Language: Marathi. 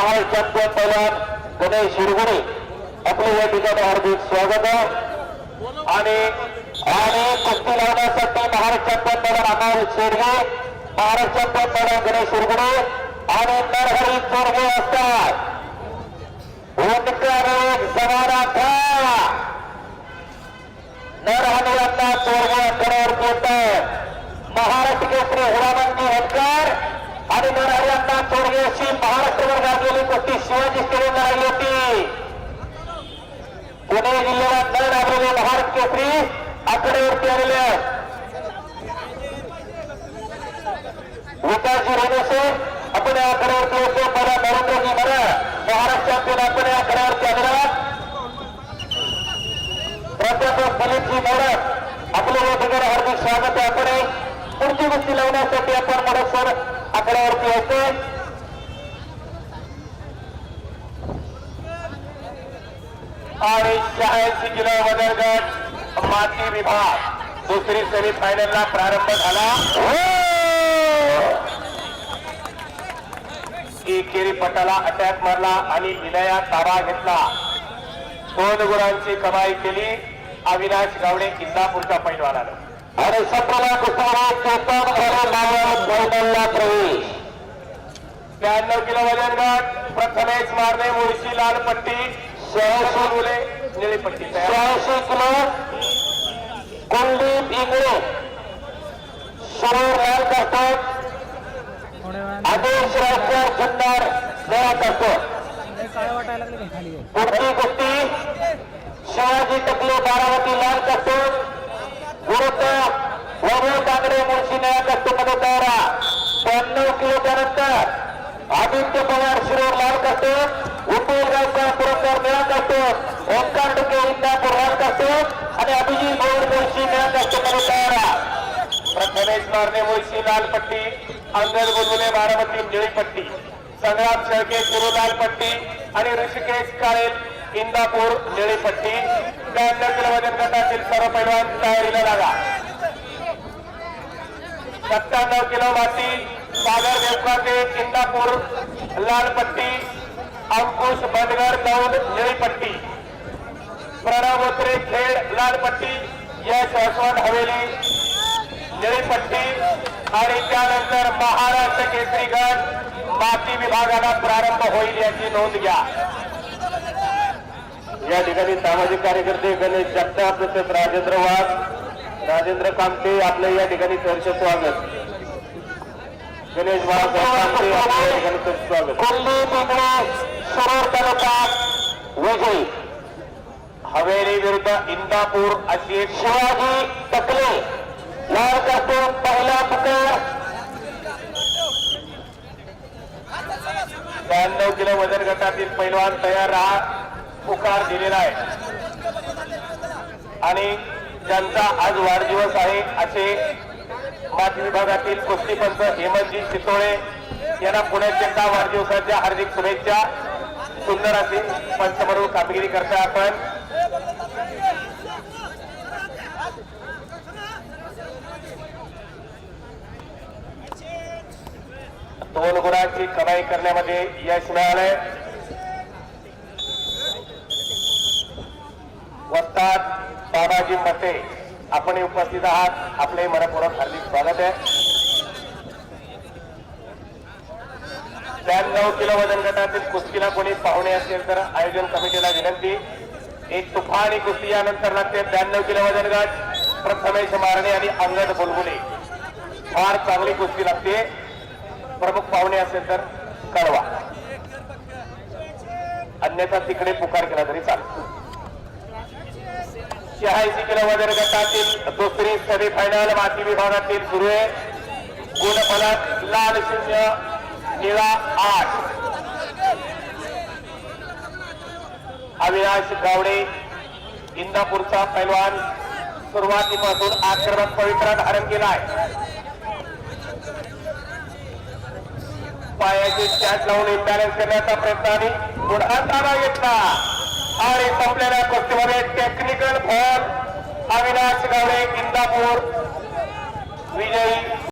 महाराष्ट्र चॅम्पियन पैलवान गणेश हिरगुडे आपले या ठिकाणी हार्दिक स्वागत आणि आणि कुस्ती लावण्यासाठी महाराष्ट्र चॅम्पियन पैलवान अमोल शेडगे महाराष्ट्र चॅम्पियन पैलवान गणेश हिरगुडे आणि नरहरी चोरगे असतात. उंटकर समानार्थ नरहरियांना चोरगे अंतरावरती येतात महाराष्ट्र केसरी हिरामंदी होतकर आणि नरहरियांना चोरगे अशी महाराष्ट्रभर गाजलेली कुस्ती शिवाजी स्टेडियम राहिली होती. पुणे जिल्ह्याला न लाभलेले महाराष्ट्र केसरी. आकडेवरती आलेले आहेत. विकासजी रेणेसे आपण या आकड्यावरती होतो मला नरेंद्रजी मला महाराष्ट्र चॅम्पियन आपण या आकड्यावरती आलेला प्राध्यापक दिलीपजी मोडक आपलं या ठिकाणी हार्दिक स्वागत आहे. आपण पुढची गोष्टी लावण्यासाठी आपण मोडक सर आकड्यावरती होते आणि शहाऐंशी किलो वजन गट माती विभाग. दुसरी सेमी फायनलला प्रारंभ झाला. एकेरी पटाला अटॅक मारला आणि विनया ताबा घेतला. दोन गुणांची कमाई केली. अविनाश गावडे इंदापूरच्या पैलवानानं. आणि सतरा कुस्ताला फायनलला प्रवेश. त्र्याण्णव किलो वजन गट प्रथमेश मारणे मुळशी लाल पट्टी शहाऐंशी मुले निळी पट्टी शहाऐंशी किलो कुलदीप इंगळे सरोवर लाल करतात आदेश राजकर जुन्नर नया करतात काय वाटायला लागले खाली पुढची कुस्ती शिवाजी टकले बारामती लाल कट्टू विरुद्ध वैभव कांगडे मुळशी नया कट्टू मध्ये तयारा त्र्याण्णव किलोच्या नंतर आदित्य पवार शिरोर लाल कट्टू उपयोगाचा पुरस्कार मिळत असतो. ओंकार डुके इंदापूर लाल असतो. आणि अभिजित भोर मुळशी मिळत असतो मध्ये गणेश मारणे मुळशी लाल पट्टी अंगद बुलबुले बारामती निळी पट्टी संग्राम शेळके गुरुलाल पट्टी आणि ऋषिकेश काळे इंदापूर निळी पट्टी त्र्याण्णव किलो वजन गटातील सर्व पैलवान तयारीला लागा. सत्त्याण्णव किलो माती सागर देवकाते इंदापूर लाल पट्टी अंकुश बडगर दौंड निळीपट्टी. पट्टी खेड लालपट्टी यश यशवंत हवेली निळीपट्टी. आणि त्यानंतर महाराष्ट्र केसरी गट माती विभागाला प्रारंभ होईल याची नोंद घ्या. या ठिकाणी सामाजिक कार्यकर्ते गणेश जगताप तसेच राजेंद्र वाघ राजेंद्र कामते आपलं या ठिकाणी सहर्ष स्वागत. गणेश सहर्ष स्वागत. सरोवर तालुका विजयी. हवेली विरुद्ध इंदापूर अशी एक शिवाजी टकले. लाल कार्टून पहिला पुकार. त्र्याण्णव किलो वजन गटातील पैलवान तयार राहा पुकार दिलेला आहे. आणि ज्यांचा आज वाढदिवस आहे असे माती विभागातील कुस्तीपंच हेमंतजी चितोळे यांना पुण्याच्या का वाढदिवसाच्या हार्दिक शुभेच्छा. सुंदर अशी पंच म्हणून कामगिरी करता आपण. दोन गुणांची कमाई करण्यामध्ये यश मिळालंय. वस्ताद बाबाजी मते आपणही उपस्थित आहात. आपलंही मनपूर्वक हार्दिक स्वागत आहे. ब्याण्णव किलो वजन गटातील कुस्तीला कोणी पाहुणे असेल तर आयोजन कमिटीला विनंती. एक तुफानी कुस्ती यानंतर लागते. त्र्याण्णव किलो वजन गट प्रथमेश मारणे आणि अंगद बुलबुले. फार चांगली कुस्ती लागते. प्रमुख पाहुणे असेल तर कळवा. अन्यथा तिकडे पुकार केला तरी चालतो शहाऐंशी किलो वजन गटातील दुसरी सेमी फायनल माती विभागातील सुरू आहे. गुणफलक लाल शून्य निळा आठ. अविनाश गावडे इंदापूरचा पैलवान सुरुवातीपासून आक्रमक पवित्रा धारण केलाय. पायाची चॅट लावून इम्बॅलन्स करण्याचा प्रयत्न आणि पुन्हा ताबा घेतला आणि संपलेल्या कुस्तीमध्ये टेक्निकल फॉल अविनाश गावडे इंदापूर विजयी